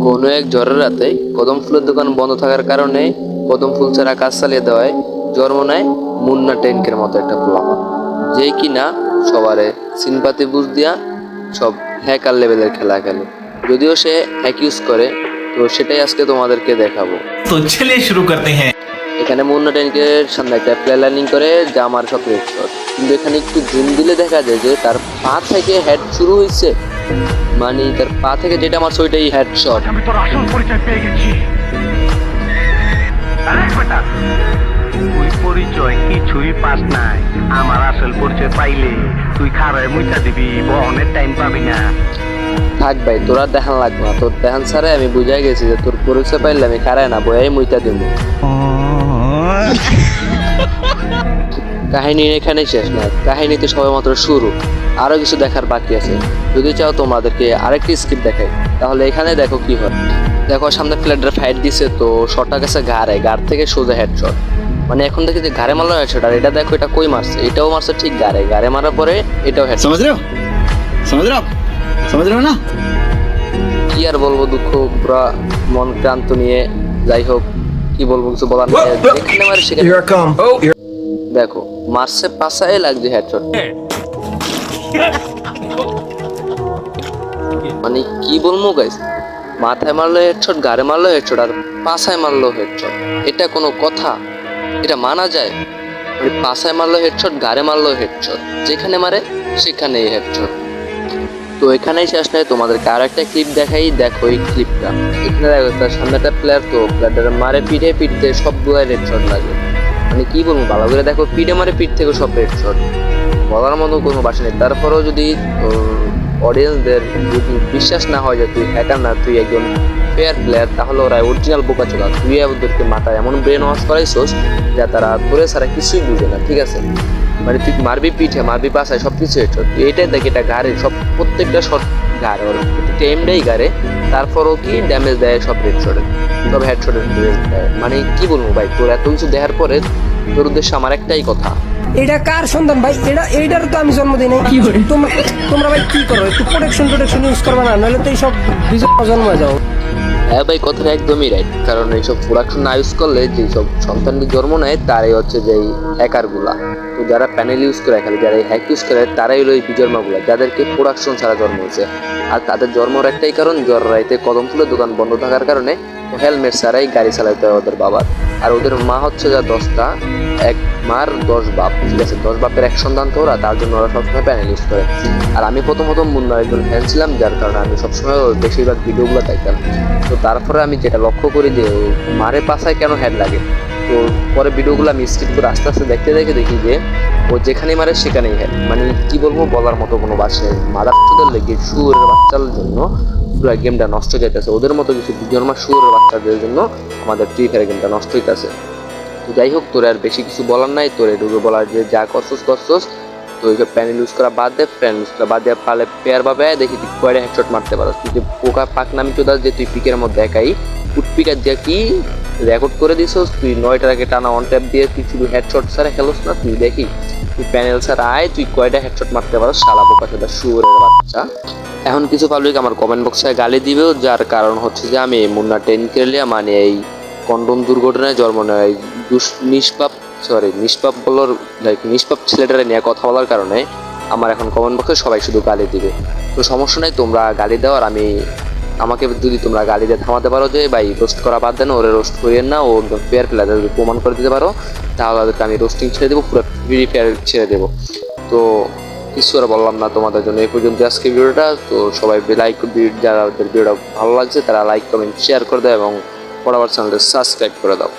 কোনো এক ঝড়ের রাতে কদম ফুলের দোকান বন্ধ থাকার কারণে কদম ফুল ছাড়া কাজ চালিয়ে দেওয়ায় জন্ম নেয় মুন্না ট্যাঙ্কের মতো একটা পোলাপা যে কিনা সবারে সিনপাতি বুঝ দিয়া সব হ্যাকার লেভেলের খেলা খেলে। যদিও সে হ্যাক ইউজ করে তো সেটাই আজকে তোমাদেরকে দেখাবো। তো ছেলে শুরু করতে হ্যাঁ। এখানে মুন্না ট্যাঙ্কের সামনে একটা প্লে করে যা আমার সব কিন্তু এখানে একটু জুম দিলে দেখা যায় যে তার পা থেকে হেড শুরু হয়েছে মানে তার পা থেকে যেটা আমার ওইটাই হেড শট আমি তোর আসল পরিচয় পেয়ে গেছি। তুই পরিচয় কিছুই পাস নাই। আমার আসল পরিচয় পাইলে তুই খারায় মুইটা দিবি বহনের টাইম পাবি না। থাক ভাই তোরা দেখান লাগবে না। তোর দেখান ছাড়াই আমি বুঝাই গেছি যে তোর পরিচয় পাইলে আমি খারায় না বয়াই মুইতা দিব কাহিনী এখানেই শেষ না। কাহিনী তো সবে মাত্র শুরু। আরও কিছু দেখার বাকি আছে। যদি চাও তোমাদেরকে আরেকটি স্কিপ দেখাই তাহলে এখানে দেখো কি হয়। দেখো সামনে প্লেয়ারটা ফাইট দিছে তো শটটা গেছে ঘাড়ে। ঘাড় থেকে সোজা হেডশট মানে এখন দেখি যে ঘাড়ে মারলো হেডশট আর এটা দেখো এটা কই মারছে? এটাও মারছে ঠিক ঘাড়ে। ঘাড়ে মারার পরে এটাও হেড সমাজ রেও সমাজ না। কি আর বলব দুঃখ পুরা মন ক্রান্ত নিয়ে। যাই হোক কি বলব কিছু বলার নেই। এখানে সেখানে oh, দেখো মারছে পাশায় লাগছে হেডশট মানে কি বলব গাইস মাথায় মারলো হেডশট গাড়ে মারলো হেডশট আর পাশায় মারলো হেডশট এটা কোনো কথা। এটা মানা যায়। মানে পাশায় মারলো হেডশট গাড়ে মারলো হেডশট যেখানে মারে, সেখানেই হেডশট তো এখানেই শেষ নয়, তোমাদেরকে আর একটা ক্লিপ দেখাই। দেখো এই ক্লিপটা এখানে দেখো, তার সামনে একটা প্লেয়ার তো প্লেয়ারটা মারে পিঠে পিঠতে সবগুলাই রেড শট লাগে। মানে কি বলব, ভালো করে দেখো, পিঠে মারে, পিঠ থেকে সব রেড শট বলার মতো কোনো বাসা নেই। তারপরেও যদি অডিয়েন্সদের যদি বিশ্বাস না হয় যে তুই হ্যাকার না, তুই একজন ফেয়ার প্লেয়ার তাহলে ওরা অরিজিনাল বোকা চোখা তুই ওদেরকে মাথায় এমন ব্রেন ওয়াশ করাইছোস যা তারা তোরে ছাড়া কিছুই বুঝে না, ঠিক আছে? মানে তুই মারবি পিঠে, মারবি পাশায় সব কিছু হেডশট এটাই দেখ, এটা গাড়ে, সব প্রত্যেকটা শট গাড়ে, ওর এমটাই গাড়ে, তারপরও কি ড্যামেজ দেয় সব হেডশটে সব হেডশটের মানে কি বলব ভাই, তোর এত কিছু দেখার পরে তোর উদ্দেশ্যে আমার একটাই কথা এটা কার সন্তান ভাই? এটা এইটার তো আমি জন্ম দিই নাই। তোমরা তোমরা ভাই কি করো? একটু প্রোটেকশন প্রোটেকশন ইউজ করবে না নাহলে তো এইসব বিজয় জন্ম হয়ে যাও হ্যাঁ ভাই কথাটা একদমই রাইট কারণ এইসব প্রোডাকশন না ইউজ করলে যেসব সন্তানটি জন্ম নেয় তারাই হচ্ছে যে এই হ্যাকারগুলা তো যারা প্যানেল ইউজ করে খেলে যারা হ্যাক ইউজ করে তারাই হলো এই বিজন্মাগুলা যাদেরকে প্রোডাকশন ছাড়া জন্ম হয়েছে। আর তাদের জন্মর একটাই কারণ জ্বর রাইতে কদম ফুলের দোকান বন্ধ থাকার কারণে হেলমেট ছাড়াই গাড়ি চালাতে হয় ওদের বাবার। আর ওদের মা হচ্ছে যা দশটা, এক মার দশ বাপ, ঠিক আছে? দশ বাপের এক সন্তান তো ওরা, তার জন্য ওরা সবসময় প্যানেল ইউজ করে। আর আমি প্রথম প্রথম মুন্নার একজন ফ্যান ছিলাম, যার কারণে আমি সবসময় বেশিরভাগ ভিডিওগুলো দেখতাম। তো তারপরে আমি যেটা লক্ষ্য করি যে মারে পাশায় কেন হেড লাগে? তো পরে ভিডিওগুলো আমি স্কিপ করে আস্তে আস্তে দেখতে দেখে দেখি যে ও যেখানেই মারে সেখানেই হেড মানে কি বলব, বলার মতো কোনো বাসে মাদার লেগে, শুয়োরের বাচ্চার জন্য পুরো গেমটা নষ্ট যাইতেছে। ওদের মতো কিছু জন্মা শুয়োরের বাচ্চাদের জন্য আমাদের ফ্রি ফায়ার গেমটা নষ্ট হইতেছে। তো যাই হোক, তোর আর বেশি কিছু বলার নাই। তোর এটুকু বলার যে যা করছস করছস। তো ওই প্যানেল ইউজ করা বাদ দে প্যান ইউজ করা বাদ দিয়ে পারলে পেয়ার ভাবে দেখি তুই কয়টা হেডশট মারতে পারো তুই যে পোকা পাক নামি চোদা যে তুই পিকের মধ্যে একাই ফুটপিকার দিয়ে কি রেকর্ড করে দিছস, তুই নয়টার আগে টানা অন ট্যাপ দিয়ে তুই শুধু হেডশট ছাড়া খেলোস না, তুই দেখি। প্যানেল ছাড়া আয়, তুই কয়টা হেডশট মারতে পারো, শালা পোকা চোদা শুয়োরের বাচ্চা। এখন কিছু পাবলিক আমার কমেন্ট বক্সে গালি দিবেও যার কারণ হচ্ছে যে আমি মুন্না টেন কেলিয়া মানে এই কন্ডম দুর্ঘটনায় জন্ম নেয় নিষ্পাপ সরি নিষ্পাপ বলার লাইক নিষ্পাপ ছেলেটারে নিয়ে কথা বলার কারণে আমার এখন কমেন্ট বক্সে সবাই শুধু গালি দিবে। তো সমস্যা নাই, তোমরা গালি দেওয়ার আমি আমাকে যদি তোমরা গালি দিয়ে থামাতে পারো যে, ভাই রোস্ট করা বাদ দেন, ওরে রোস্ট করিয়েন না, ও একদম ফেয়ার প্লেয়ার যদি প্রমাণ করে দিতে পারো, তাহলে ওদেরকে আমি রোস্টিং ছেড়ে দেবো, পুরো ফ্রি ফেয়ার ছেড়ে দেবো। তো কিছু আর বললাম না তোমাদের জন্য এই পর্যন্ত আজকে ভিডিওটা। তো সবাই লাইক যারা ভিডিওটা ভালো লাগছে, তারা লাইক কমেন্ট শেয়ার করে দাও এবং পরবর্তী চ্যানেলটা সাবস্ক্রাইব করে দাও।